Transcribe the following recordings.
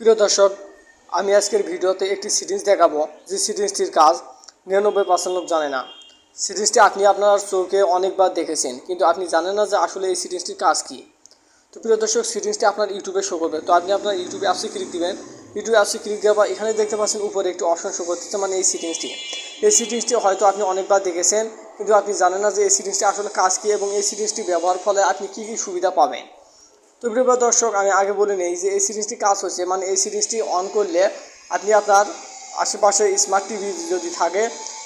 প্রিয় দর্শক, আমি আজকের ভিডিওতে একটি সিরিজ দেখাবো, যে সিরিজটির কাজ নিরানব্বই পার্সেন্ট লোক জানে না। সিরিজটি আপনি আপনার চোখে অনেকবার দেখেছেন, কিন্তু আপনি জানেন না যে আসলে এই সিরিজটির কাজ কী। তো প্রিয় দর্শক সিরিজটি আপনার ইউটিউবে শো করবে। তো আপনি আপনার ইউটিউবে অ্যাপসে ক্লিক দিবেন। ইউটিউবে অ্যাপসে ক্লিক দেওয়া বা এখানে দেখতে পাচ্ছেন উপরে একটি অপশন শো করতেছে মানে এই সিরিজটি এই সিরিজটি হয়তো আপনি অনেকবার দেখেছেন, কিন্তু আপনি জানেন না যে এই সিরিজটি আসলে কাজ কী এবং এই সিরিজটি ব্যবহার ফলে আপনি কী কী সুবিধা পাবেন। তো প্রিয় দর্শক, আমি আগে বলে নিই যে এই সিরিজটি কাজ হচ্ছে। মানে এই সিরিজটি অন করলে আপনি আপনার আশেপাশে স্মার্ট টিভি যদি থাকে,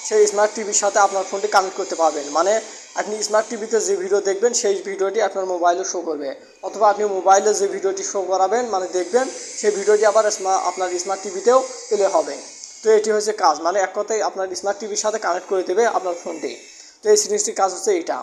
সেই স্মার্ট টিভির সাথে আপনার ফোনটি কানেক্ট করতে পারবেন। মানে আপনি স্মার্ট টিভিতে যে ভিডিও দেখবেন, সেই ভিডিওটি আপনার মোবাইলে শো করবে। অথবা আপনি মোবাইলে যে ভিডিওটি শো করাবেন মানে দেখবেন, সেই ভিডিওটি আবার আপনার স্মার্ট টিভিতেও প্লে হবে। তো এটি হচ্ছে কাজ। মানে এক কথায় আপনার স্মার্ট টিভির সাথে কানেক্ট করে দেবে আপনার ফোনটি তো এই সিরিজটির কাজ হচ্ছে এইটা।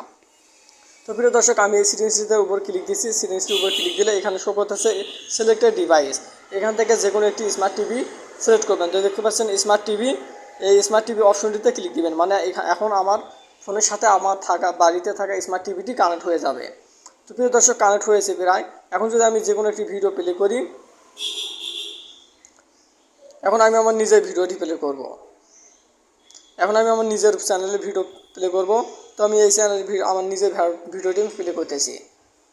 তো প্রিয় দর্শক, আমি এই সিরিজটির উপর ক্লিক দিচ্ছি সিরিজটির উপর ক্লিক দিলে এখানে শো করতেছে সিলেক্টেড ডিভাইস এখান থেকে যে কোনো একটি স্মার্ট টিভি সিলেক্ট করবেন। তো দেখতে পাচ্ছেন স্মার্ট টিভি এই স্মার্ট টিভি অপশনটিতে ক্লিক দিবেন। মানে এখা- এখন আমার ফোনের সাথে আমার থাকা, বাড়িতে থাকা স্মার্ট টিভিটি কানেক্ট হয়ে যাবে। তো প্রিয় দর্শক কানেক্ট হয়েছে প্রায়। এখন যদি আমি যে কোনো একটি ভিডিও প্লে করি, এখন আমি আমার নিজের ভিডিওটি প্লে করব। এখন আমি আমার নিজের চ্যানেলে ভিডিও প্লে করব। তো আমি এই চ্যানেল আমার নিজের ভিডিওটি আমি প্লে করতেছি।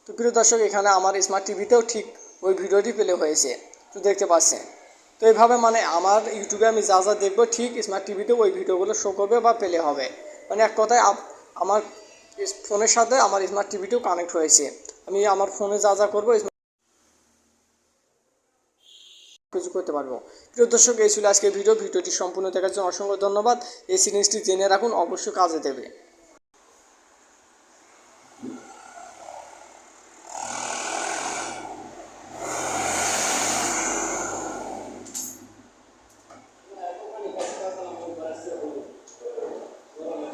তো প্রিয় দর্শক, এখানে আমার স্মার্ট টিভিতেও ঠিক ওই ভিডিওটি প্লে হয়েছে। তো দেখতে পাচ্ছেন। তো এইভাবে মানে আমার ইউটিউবে আমি যা যা দেখব, ঠিক স্মার্ট টিভিতেও ওই ভিডিওগুলো শো করবে বা প্লে হবে। মানে এক কথায় আমার ফোনের সাথে আমার স্মার্ট টিভিটিও কানেক্ট হয়েছে। আমি আমার ফোনে যা যা করব কিছু করতে পারব। প্রিয় দর্শক, এই ছিল আজকে ভিডিও। ভিডিওটি সম্পূর্ণ দেখার জন্য অসংখ্য ধন্যবাদ। এই সিরিজটি জেনে রাখুন, অবশ্যই কাজে দেবে।